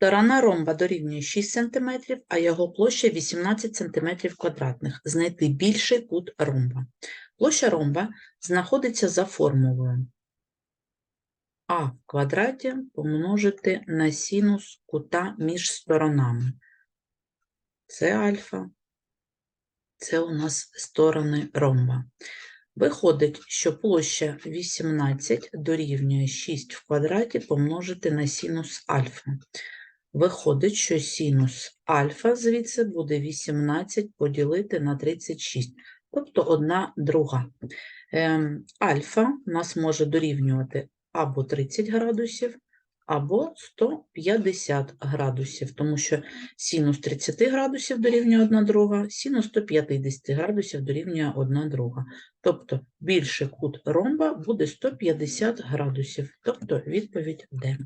Сторона ромба дорівнює 6 см, а його площа 18 см квадратних. Знайти більший кут ромба. Площа ромба знаходиться за формулою а в квадраті помножити на синус кута між сторонами. Це альфа, це у нас сторони ромба. Виходить, що площа 18 дорівнює 6 в квадраті помножити на синус альфа. Виходить, що синус альфа звідси буде 18 поділити на 36, тобто 1 друга. Ем, альфа нас може дорівнювати або 30 градусів, або 150 градусів, тому що синус 30 градусів дорівнює 1 друга, синус 150 градусів дорівнює 1 друга. Тобто більший кут ромба буде 150 градусів, тобто відповідь Д.